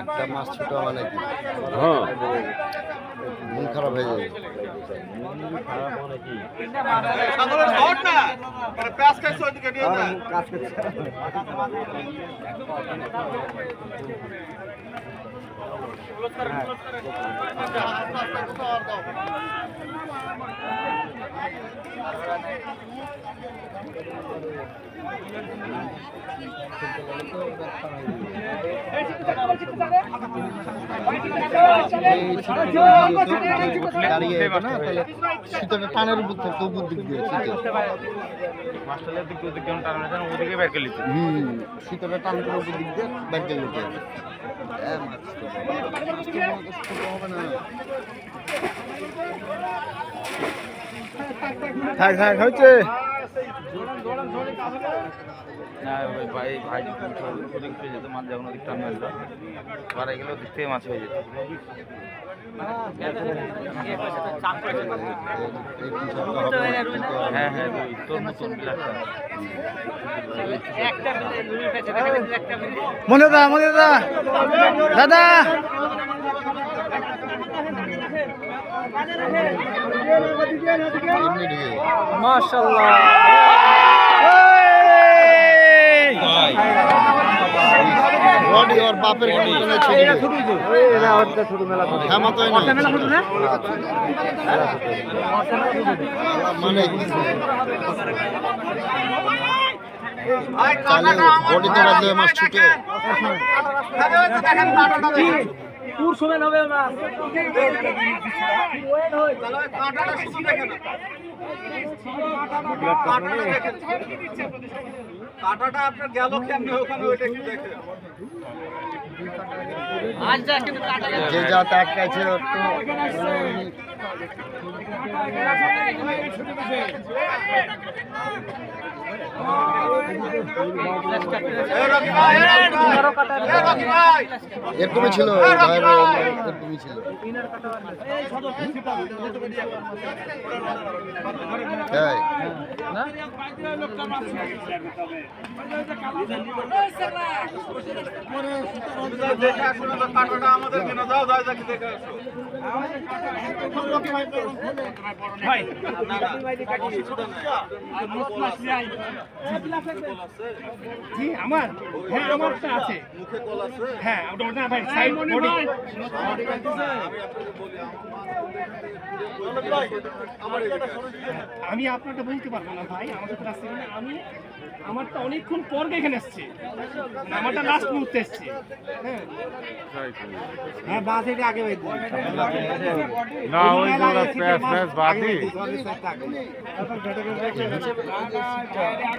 একটা মাছ ছোট নাকি হ্যাঁ মন খারাপ হয়ে যাবে দাঁড়িয়ে যেত ক্লোজ করেন ক্লোজ করেন না তাহলে টানের উপর উপর দিক দিয়ে উপর দিক দিয়ে থাক থাক হয়েছে। না ওই ভাই ভাই ওদিক পেয়ে যেত মাছ যখন ওদিক টান মেলতো গেলে ওদিক থেকে মাছ হয়ে যেত। হ্যাঁ হ্যাঁ দুই তোর মতন মনে দা মনে দা। দাদা। এমনি ওর বাপের হ্যাঁ মানে বডিতে মাছ ছুটে। কাটাটা আপনার গেল কেমনি ওখানে ওইটা একটু দেখে যে যা আটকাইছে তো এরকমই ছিল এরকমই ছিল আমাদের দাও যাই যাকে দেখে আসো জি আমার। হ্যাঁ আমারটা আছে। মুখে কল আছে? হ্যাঁ ভাই সাইড বডি আমি আপনাকে বলি আমার আমি আপনারটা বলতে পারব না ভাই। আমার সাথে আসছে কিনা আমি আমারটা অনেকক্ষণ পর এখানে এসছে। আমারটা লাস্ট মুহূর্তে এসছে। হ্যাঁ। হ্যাঁ বাস এটা আগে ভাই না ওই প্যাস প্যাস বাদি